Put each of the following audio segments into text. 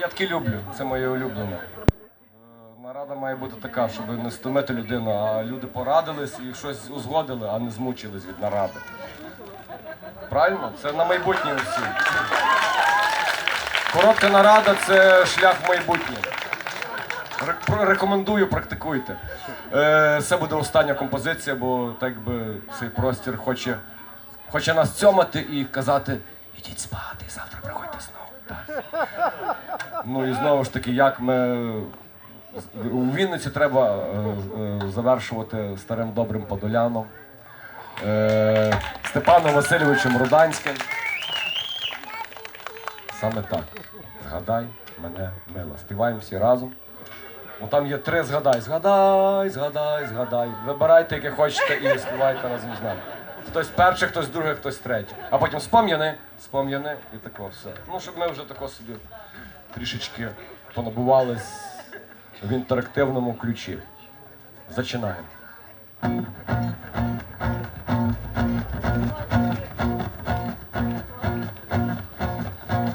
Я таки люблю, це моє улюблене. Е, Нарада має бути така, щоб не стомити людину, а люди порадились і щось узгодили, а не змучились від наради. Правильно? Це на майбутнє всі. Коротка нарада це шлях в майбутнє. Рекомендую, практикуйте. Е, Це буде остання композиція, бо так би цей простір хоче, хоче нас цьомати і казати: ідіть спати, завтра приходьте знову. Ну і знову ж таки, як ми у Вінниці треба е, е, завершувати старим добрим подоляном, е, Степаном Васильовичем Руданським. Саме так. Згадай мене мила. Співаємо всі разом. Ну там є три згадай. Згадай, згадай, згадай. Вибирайте, яке хочете, і співайте разом з нами. Хтось перший, хтось другий, хтось третій. А потім спом'яни, спом'яни і тако все. Ну, щоб ми вже тако собі трішечки понабувались в інтерактивному ключі. Зачинаємо.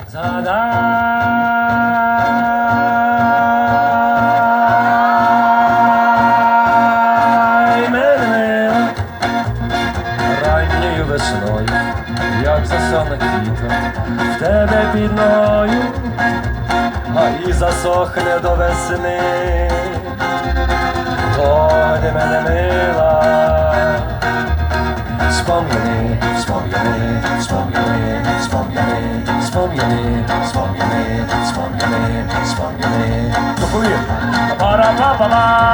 Задай як в тебе під ною, а і засохне до весни. Годи мене мила, спом'яни, спом'яни, спом'яни, спом'яни, спом'яни, спом'яни, спом'яни, спом'яни. Пара-па-па-па.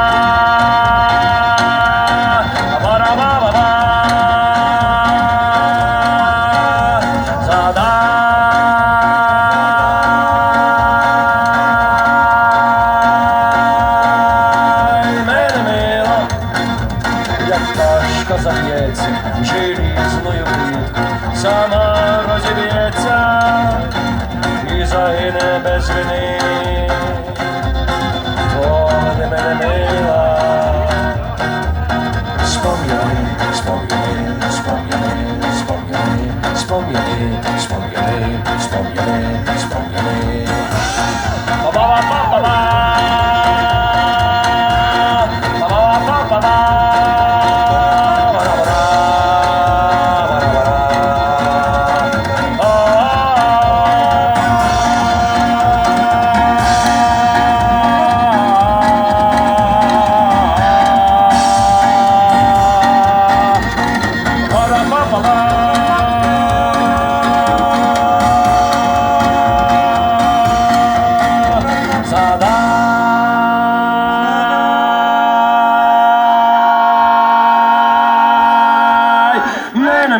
kazaniec, wzięli z moją bitkę. Sama rozjebieta i za.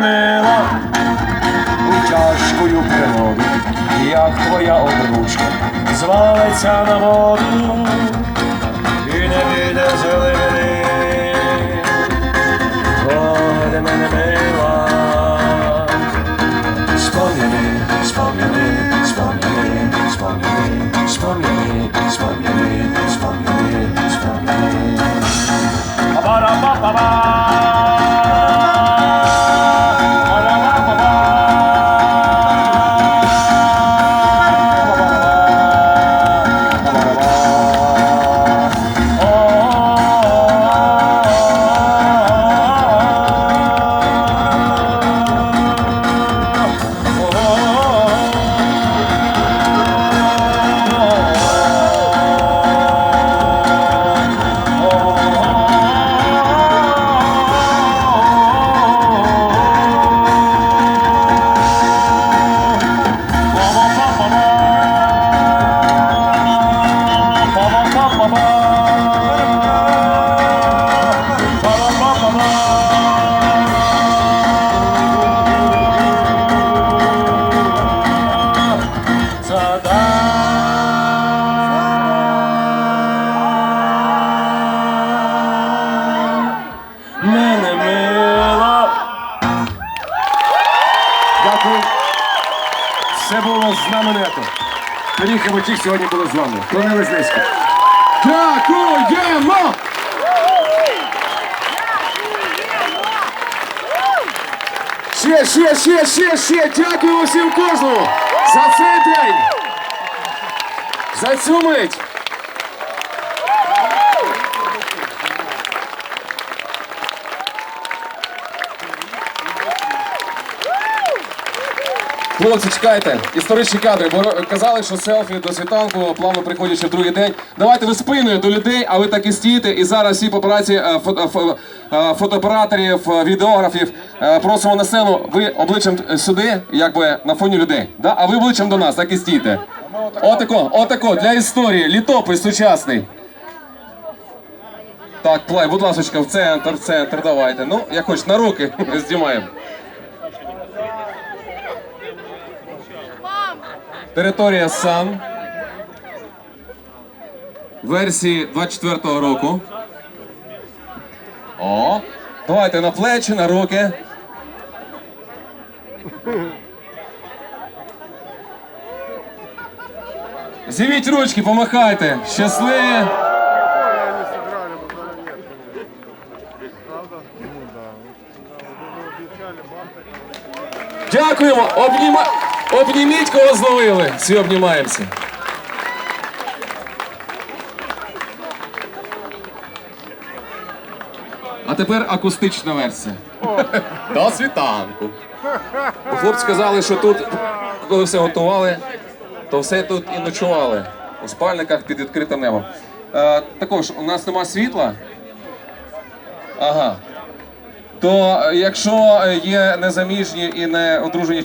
Мене у тяжкою пригоду, як твоя обручка звалиться на воду Було знаменито. Пиріг і сьогодні були з вами. Клонились низько. Дякуємо! Ще, ще, ще, ще, ще! Дякую всім кожному за цей день! За цю мить. Хлопці, чекайте, історичні кадри, бо казали, що селфі до світанку плавно приходять ще в другий день. Давайте ви спиною до людей, а ви так і стійте. І зараз всі папараці е, фото- фо- е, е, відеографів е, просимо на сцену. Ви обличчям сюди, якби на фоні людей. Да? А ви обличчям до нас, так і стійте. Отако, отако, для історії, літопис сучасний. Так, плай, будь ласка, в центр, в центр, давайте. Ну, як хоч на руки знімаємо. Територія Сан. Версії 24-го року. О! Давайте на плечі, на руки. Зівіть ручки, помахайте. Щасливі. Дякуємо. Обніма... Обніміть, кого зловили. Всі обнімаємося. А тепер акустична версія. До світанку. Хлопці сказали, що тут, коли все готували, то все тут і ночували. У спальниках під відкритим небом. Е, також у нас нема світла. Ага. То е, якщо е, є незаміжні і не одружені